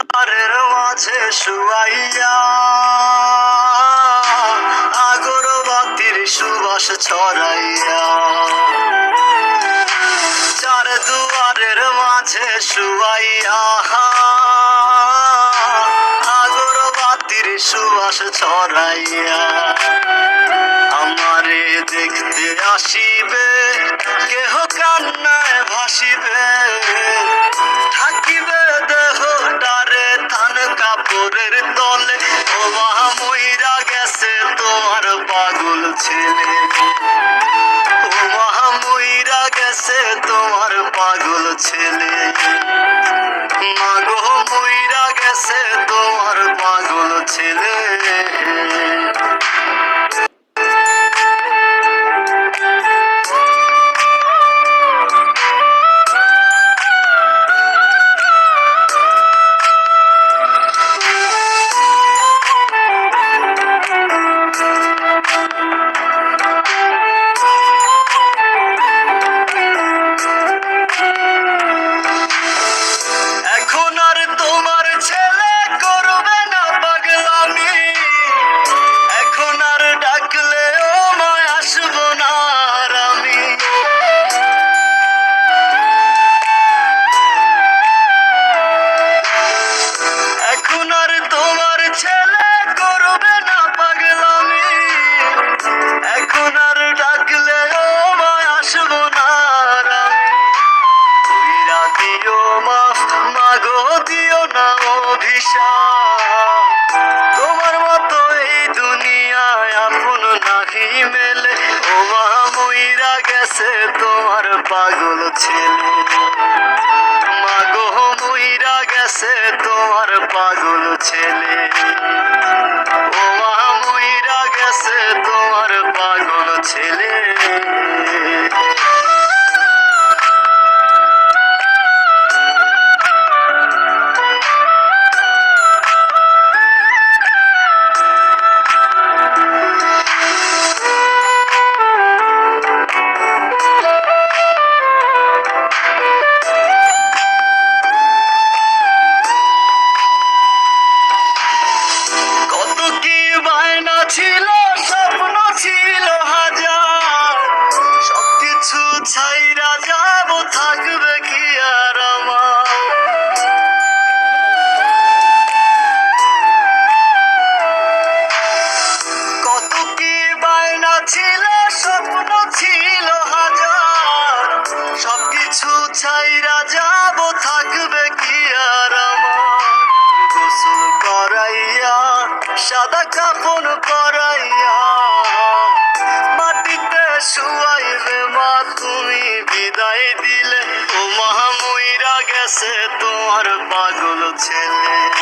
দুয়ারের মাঝে শুয়াইয়া আগরবাতির সুবাস ছড়াইয়া। চার দুয়ারের মাঝে শুয়াইয়া আগরবাতির সুবাস ছড়াইয়া। আমারে দেখতে আসিবে, কেহ ছেলে। মাগো মইরা গেছে তোমার পাগল ছেলে। পাগল ছেলে। মাগো মুইরা গেছে তোমার পাগল ছেলে। ছাইরা যাব, থাকবে কি আর আমার? গোসল করাইয়া, সাদা কাপন করাইয়া মাটিতে শুয়াইবে মা, তুমি বিদায় দিলে। ও মহাময়রা গেছে তোমার পাগল ছেলে।